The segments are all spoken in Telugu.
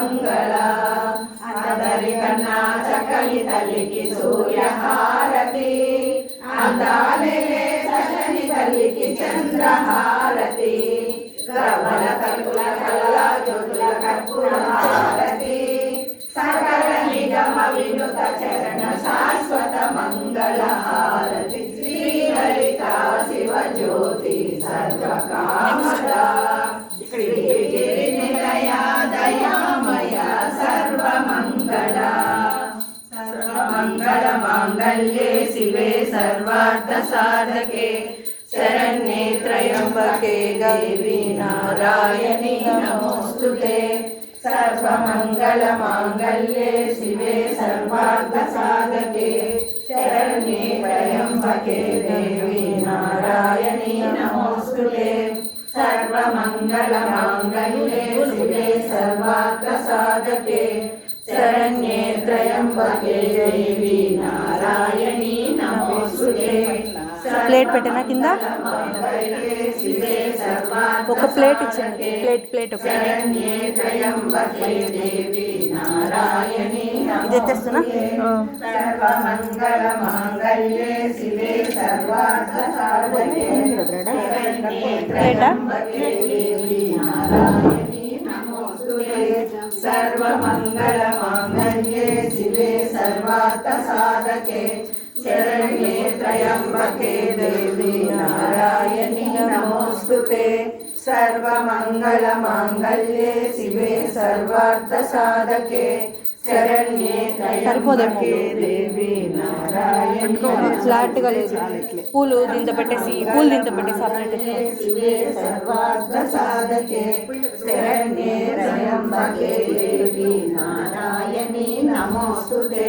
మంగళ. అందరికన్నా చక్కని తల్లికి సూర్యహారతి. అందాలే చక్కని తల్లికి చంద్రహారతి. ప్రబల కల్పుల కల్లా జ్యోతుల కర్పూర మాంగళ్యే శివే సర్వార్థ సాధకే శరణ్యే త్రయంబకే దేవి నారాయణి నమోస్తుతే సర్వమంగళ మాంగళ్యే శివే సర్వార్థ సాధకే శరణ్యే త్రయంబకే దేవి నారాయణి నమోస్తుతే సర్వమంగళ మాంగళ్యే శివే సర్వార్థ సాధకే ప్లేట్ పెట్టనా కింద? ఒక ప్లేట్ ఇచ్చింది ప్లేట్ ప్లేట్ ఒక ఇది ఎత్తేస్తున్నా? నమోస్తుతే సర్వమంగళ మాంగళ్యే శివే సర్వార్థ సాధకే. శరణ్యే త్రయంబకే దేవి నారాయణి నమోస్తుతే సర్వమంగళ మాంగళ్యే శివే సర్వార్థ సాధకే శరణ్యే సరిపోదేమో. త్రయంబకే దేవి నారాయణి ఫ్లాట్గా లేదు పూలు దీంతో పెట్టేసి పూలు దీంతో పెట్టేసి ఆ ప్లేట్ ఎత్తుకో. శివే సర్వార్థ సాధకే శరణ్యే త్రయంబకే దేవి నారాయణి నమోస్తుతే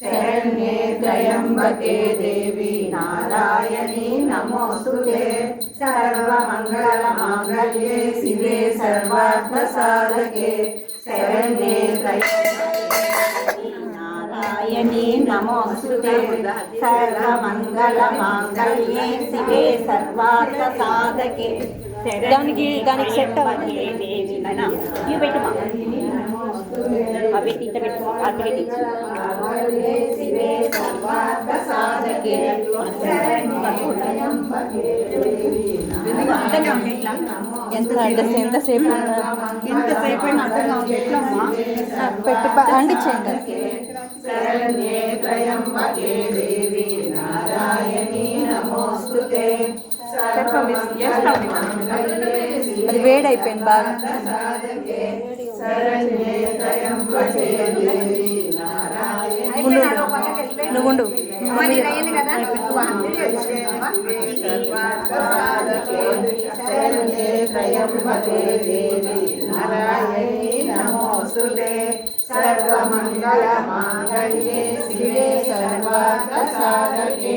శరణ్యే త్రయంబకే దేవి నారాయణి నమోస్తుతే సర్వమంగళ మాంగళ్యే శివే సర్వార్థ సాధకే శరణ్యే నారాయణి నమోస్తుతే సర్వమంగళ మాంగళ్యే శివే సర్వార్థ సాధకే దానికి దానికి సెట్ అవ్వాలి ఇవి పెట్టుమా? అవి ఇంత పెట్టు అటు పెట్టి శివే సర్వార్థ సాధకే అర్థంగా ఉంది ఎట్లా ఎంత అడ్రస్ ఎంతసేపు ఎంతసేపు పెట్టి నారాయణి నమోస్తుతే అది వేడైపోయింది బాగా. సాధకే శరణ్యే త్రయంబకే దేవి నారాయణి ఉండు నువ్వు ఉండు సాధకే శరణ్యే త్రయంబకే దేవి నారాయణి నమోస్తుతే సర్వమంగళ మాంగళ్యే శివే సర్వార్థ సాధకే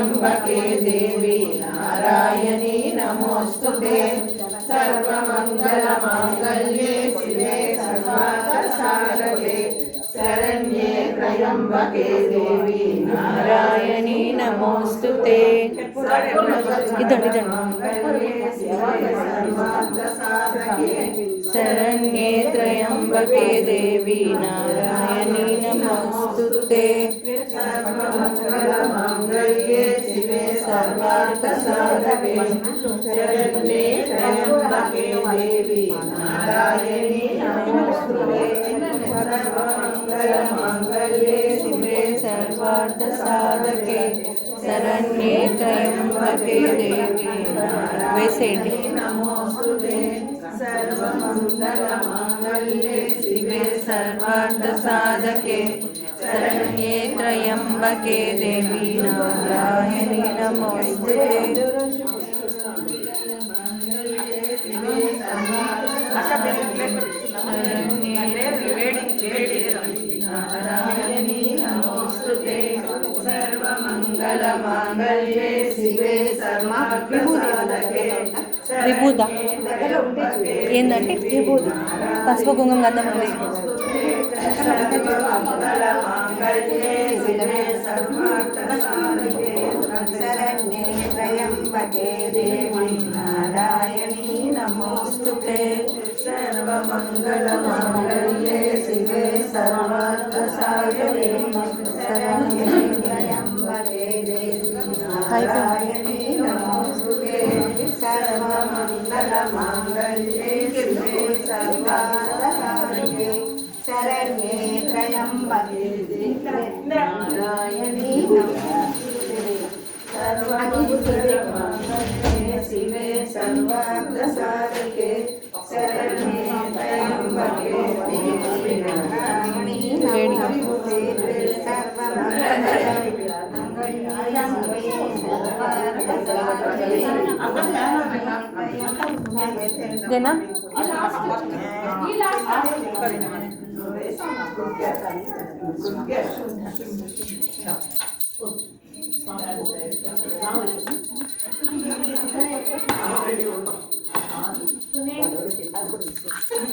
సాధకే శరణ్యే త్రయంబకే దేవి నారాయణి నమోస్తుతే సర్వమంగళ మాంగళ్యే శివే సర్వార్థ సాధకే శరణ్యే త్రయంబకే దేవి నారాయణి నమోస్తుతే ఇద్దండి ఇద్దండి శరణ్యే త్రయంబకే దేవి నారాయణి నమోస్తుతే మంగళ్యే శివే సర్వార్థ సాధకే శరణ్యే త్రయంబకే దేవి. నారాయణి నమోస్తువే. సర్వమంగళ మంగళ్యే శివే సర్వార్థ సాధకే శరణ్యే త్రయంబకే దేవి. వేసేయండి నమోస్తుతే సర్వమంగళమాంగళ్యే శివే సర్వార్థ సాధకే శరణ్యే త్రయంబకే దేవి నారాయణి నమోస్తుతే నారాయణీ నమోస్తుతే సర్వమంగళమాంగళ్యే శివే సర్వార్థసాధకే విభూత ఏంటంటే విభూతి పసుపు కుంకుమ గంధం ఉంది. శరణ్యే త్రయంబకే దేవి నారాయణీ నమోస్తుతే సర్వమంగళమాంగళ్యే శివే సర్వార్థసాధకే శరణ్యే త్రయంబకే దేవి నారాయణీ నమోస్తుతే సర్వమంగళమాంగళ్యే శివే సర్వార్థసాధకే శరణ్యే త్రయంబకే దేవి Narayani är sådana guggar där